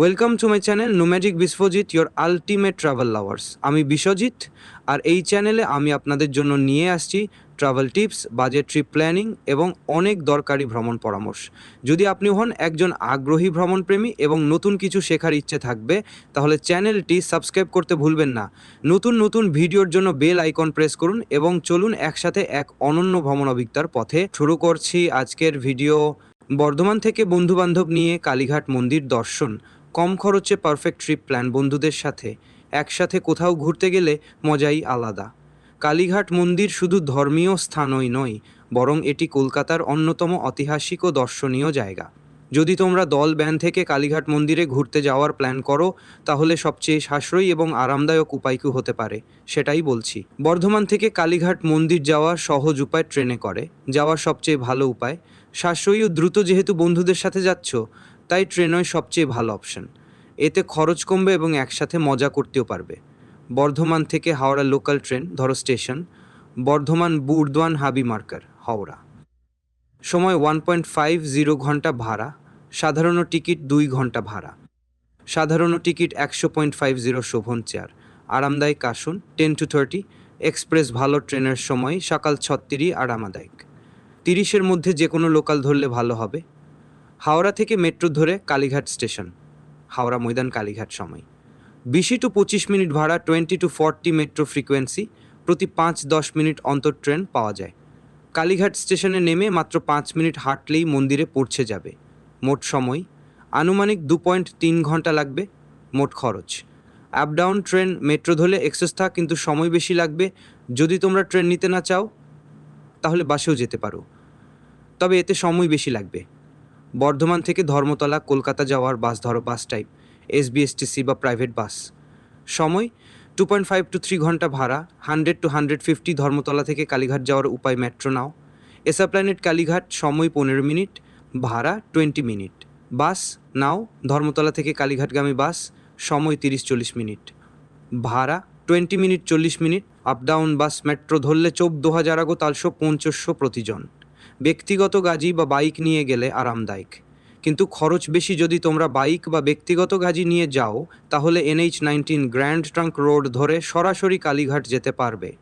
Welcome to my channel nomadic Biswajit your ultimate travel lovers আমি বিশ্বজিৎ আর এই চ্যানেলে আমি আপনাদের জন্য নিয়ে আসছি travel tips budget trip planning এবং অনেক দরকারি ভ্রমণ পরামর্শ। যদি আপনি হন একজন আগ্রহী ভ্রমণপ্রেমী এবং নতুন কিছু শেখার ইচ্ছে থাকবে, তাহলে চ্যানেলটি সাবস্ক্রাইব করতে ভুলবেন না। নতুন নতুন ভিডিওর জন্য বেল আইকন প্রেস করুন এবং চলুন একসাথে এক অনন্য ভ্রমণ অভিজ্ঞতার পথে শুরু করছি আজকের ভিডিও বর্ধমান থেকে বন্ধুবান্ধব নিয়ে কালীঘাট মন্দির দর্শন। কম খরচে পারফেক্ট ট্রিপ প্ল্যান বন্ধুদের সাথে। একসাথে কোথাও ঘুরতে গেলে মজাই আলাদা। কালীঘাট মন্দির শুধু ধর্মীয় স্থানই নয়, বরং এটি কলকাতার অন্যতম ঐতিহাসিক ও দর্শনীয় জায়গা। যদি তোমরা দল ব্যান থেকে কালীঘাট মন্দিরে ঘুরতে যাওয়ার প্ল্যান করো, তাহলে সবচেয়ে সাশ্রয়ী এবং আরামদায়ক উপায় হতে পারে, সেটাই বলছি। বর্ধমান থেকে কালীঘাট মন্দির যাওয়ার সহজ উপায় ট্রেনে করে। যাওয়ার সবচেয়ে ভালো উপায়। সাশ্রয়ী ও দ্রুত যেহেতু বন্ধুদের সাথে যাচ্ছ তাই ট্রেনই সবচেয়ে ভালো অপশন এতে খরচ কমবে এবং একসাথে মজা করতেও পারবে। বর্ধমান থেকে হাওড়া লোকাল ট্রেন ধরো স্টেশন বর্ধমান বুর্দওয়ান হাবি মার্কার হাওড়া। সময় ওয়ান পয়েন্ট ফাইভ জিরো ঘণ্টা ভাড়া সাধারণ টিকিট দুই ঘণ্টা ভাড়া। সাধারণ টিকিট একশো পয়েন্ট ফাইভ জিরো শোভন চেয়ার, আরামদায়ক আসন টেন টু থার্টি এক্সপ্রেস ভালো ট্রেনের সময়, সকাল ছত্রিশ আরামদায়ক। তিরিশের মধ্যে যে কোনো লোকাল ধরলে ভালো হবে। হাওড়া থেকে মেট্রো ধরে কালীঘাট স্টেশন। হাওড়া ময়দান কালীঘাট সময়। বিশি টু পঁচিশ মিনিট ভাড়া twenty to forty metro frequency. প্রতি পাঁচ দশ মিনিট অন্তর ট্রেন পাওয়া যায়। কালীঘাট স্টেশনে নেমে মাত্র পাঁচ মিনিট হাঁটলেই মন্দিরে পৌঁছে যাবে। মোট সময়, আনুমানিক দু পয়েন্ট তিন ঘণ্টা লাগবে, মোট খরচ। আপ ডাউন ট্রেন, মেট্রো ধরলে থাক, কিন্তু সময় বেশি লাগবে। যদি তোমরা ট্রেন নিতে না চাও, তাহলে বাসেও যেতে পারো। তবে এতে সময় বেশি লাগবে। বর্ধমান থেকে ধর্মতলা, কলকাতা যাওয়ার বাস ধরো, বাস টাইপ এসবিএসটিসি বা প্রাইভেট বাস সময়? Two point five to three ঘণ্টা ভাড়া hundred to hundred fifty Dharmatala থেকে কালীঘাট যাওয়ার উপায় মেট্রো নাও। এসা প্ল্যানেট কালীঘাট, সময় পনেরো মিনিট, ভাড়া টোয়েন্টি মিনিট। বাস নাও, ধর্মতলা থেকে কালীঘাটগামী বাস, সময় তিরিশ চল্লিশ মিনিট। ভাড়া টোয়েন্টি মিনিট চল্লিশ minute up down bus metro ধরলে চোদ্দ হাজার আগো তালশো পঞ্চাশশো প্রতিজন। ব্যক্তিগত গাড়ি বা বাইক নিয়ে গেলে আরামদায়ক। কিন্তু খরচ বেশি যদি তোমরা বাইক বা ব্যক্তিগত গাড়ি নিয়ে যাও, তাহলে NH nineteen grand trunk road ধরে সরাসরি কালীঘাট যেতে পারবে।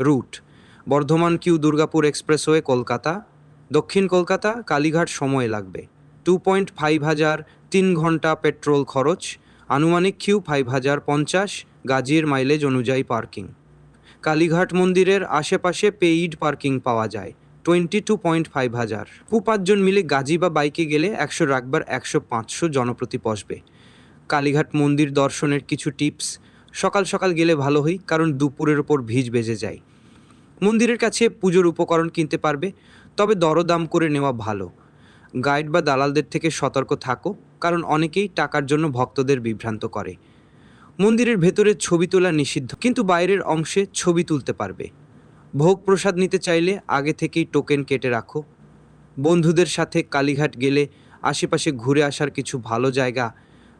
রুট, বর্ধমান কিউ দুর্গাপুর এক্সপ্রেসওয়ে কলকাতা। দক্ষিণ কলকাতা, কালীঘাট সময় লাগবে। টু পয়েন্ট ফাইভ হাজার, তিন ঘণ্টা পেট্রোল খরচ। আনুমানিক কিউ ফাইভ হাজার পঞ্চাশ গাজির মাইলেজ অনুযায়ী পার্কিং। কালীঘাট মন্দিরের আশেপাশে পেইড পার্কিং পাওয়া যায়। টোয়েন্টি টু পয়েন্ট ফাইভ হাজার। পু পাঁচজন মিলে গাজি বা বাইকে গেলে একশো রাখবার একশো পাঁচশো জনপ্রতি বসবে। কালীঘাট মন্দির দর্শনের কিছু টিপস। সকাল সকাল গেলে ভালো হয়, কারণ দুপুরের ওপর ভিজ বেজে যায়। মন্দিরের কাছে পুজোর উপকরণ কিনতে পারবে, তবে দরদাম করে নেওয়া ভালো। গাইড বা দালালদের থেকে সতর্ক থাকো, কারণ অনেকেই টাকার জন্য ভক্তদের বিভ্রান্ত করে। মন্দিরের ভেতরে ছবি তোলা নিষিদ্ধ, কিন্তু বাইরের অংশে ছবি তুলতে পারবে। ভোগ প্রসাদ নিতে চাইলে আগে থেকেই টোকেন কেটে রাখো। বন্ধুদের সাথে কালীঘাট গেলে আশেপাশে ঘুরে আসার কিছু ভালো জায়গা।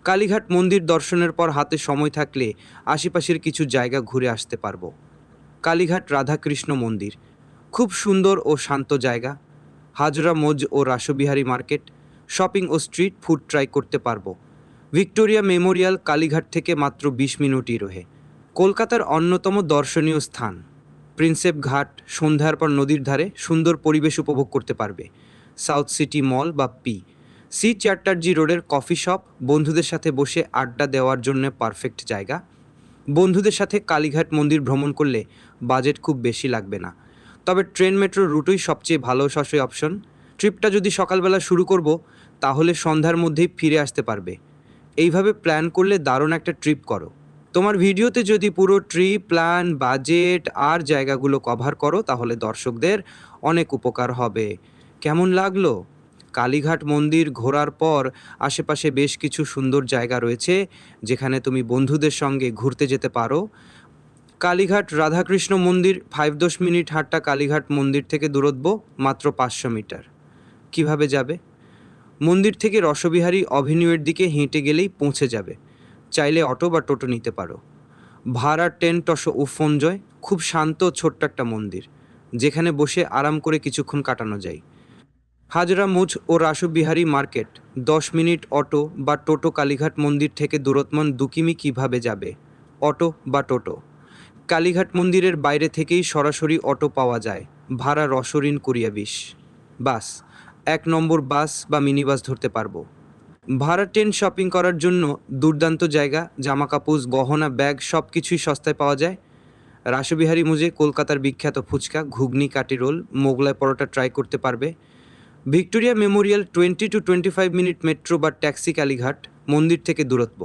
কালীঘাট মন্দির দর্শনের পর হাতে সময় থাকলে আশেপাশের কিছু জায়গা ঘুরে আসতে পারব। কালীঘাট রাধাকৃষ্ণ মন্দির। খুব সুন্দর ও শান্ত জায়গা। হাজরা, মোজ ও রাসবিহারী মার্কেট। শপিং ও স্ট্রিট ফুড ট্রাই করতে পারব। ভিক্টোরিয়া মেমোরিয়াল কালীঘাট থেকে মাত্র বিশ মিনিটই রহে। কলকাতার অন্যতম দর্শনীয় স্থান। প্রিন্সেপ ঘাট সন্ধ্যার পর নদীর ধারে সুন্দর পরিবেশ উপভোগ করতে পারবে। সাউথ সিটি মল বা পি সি চ্যাটার্জি রোডের কফি শপ, বন্ধুদের সাথে বসে আড্ডা দেওয়ার জন্য পারফেক্ট জায়গা। বন্ধুদের সাথে কালীঘাট মন্দির ভ্রমণ করলে বাজেট খুব বেশি লাগবে না। তবে ট্রেন মেট্রো রুটই সবচেয়ে ভালো সসই অপশন। ট্রিপটা যদি সকালবেলা শুরু করব, তাহলে সন্ধ্যার মধ্যেই ফিরে আসতে পারবে। এইভাবে প্ল্যান করলে দারুণ একটা ট্রিপ করো। তোমার ভিডিওতে যদি পুরো ট্রিপ, প্ল্যান, বাজেট আর জায়গাগুলো কভার করো, তাহলে দর্শকদের অনেক উপকার হবে। কেমন লাগল? কালীঘাট মন্দির ঘোরার পর আশেপাশে বেশ কিছু সুন্দর জায়গা রয়েছে, যেখানে তুমি বন্ধুদের সঙ্গে ঘুরতে যেতে পারো। কালীঘাট রাধাকৃষ্ণ মন্দির ফাইভ দশ মিনিট হাঁটটা কালীঘাট মন্দির থেকে দূরত্ব, মাত্র পাঁচশো মিটার। কীভাবে যাবে? মন্দির থেকে রসবিহারী অভিনিউয়ের দিকে হেঁটে গেলেই পৌঁছে যাবে। চাইলে অটো বা টোটো নিতে পারো। ভাড়া টেন্ট অশো উফঞ্জয় খুব শান্ত ছোট্ট একটা মন্দির, যেখানে বসে আরাম করে কিছুক্ষণ কাটানো যায়। হাজরা মুছ ও রাসবিহারী মার্কেট, দশ মিনিট অটো বা টোটো কালীঘাট মন্দির থেকে দূরত্মন দুকিমি কীভাবে যাবে? অটো বা টোটো? কালীঘাট মন্দিরের বাইরে থেকেই সরাসরি অটো পাওয়া যায়, ভাড়া রসরিন কুরিয়া বিশ। বাস, এক নম্বর বাস বা মিনি বাস ধরতে পারব। ভাড়া ট্রেন শপিং করার জন্য দুর্দান্ত জায়গা জামা কাপড় গহনা, ব্যাগ সব কিছুই সস্তায় পাওয়া যায়। রাসবিহারী মুজে কলকাতার বিখ্যাত ফুচকা, ঘুগনি, কাটি রোল, মোগলাই পরোটা ট্রাই করতে পারবে। Victoria Memorial twenty to twenty five minute metro বা ট্যাক্সি কালীঘাট, মন্দির থেকে দূরত্ব।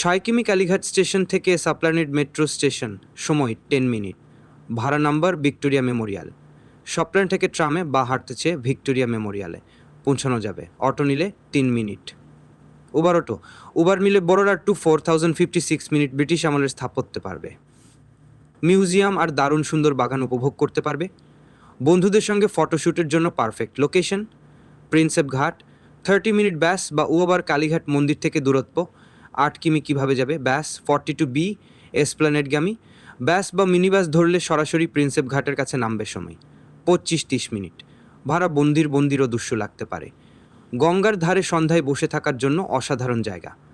ছয় কিমি কালীঘাট স্টেশন থেকে সাপ্লানেট মেট্রো স্টেশন, সময় টেন মিনিট। ভাড়া নাম্বার ভিক্টোরিয়া মেমোরিয়াল। সপ্লান থেকে ট্রামে বা হাঁটতে চেয়ে ভিক্টোরিয়া মেমোরিয়ালে। পৌঁছানো যাবে। অটো নিলে তিন মিনিট। উবার অটো উবার মিলে বড়োরা two four thousand fifty six minute British আমলের স্থাপত্য পারবে। মিউজিয়াম আর দারুণ সুন্দর বাগান উপভোগ করতে পারবে। বন্ধুদের সঙ্গে ফটোশ্যুটের জন্য perfect location Prinsep Ghat thirty minute bus বা উবার কালীঘাট মন্দির থেকে দূরত্ব। আট কিমি কীভাবে যাবে? ব্যাস ফর্টি টু বি এসপ্লানেটগামী ব্যাস বা মিনি বাস ধরলে সরাসরি প্রিন্সেপ ঘাটের কাছে নামবে সময়। পঁচিশ তিরিশ মিনিট। ভাড়া বন্দির বন্দিরও দুস্য লাগতে পারে। গঙ্গার ধারে সন্ধ্যায় বসে থাকার জন্য অসাধারণ জায়গা।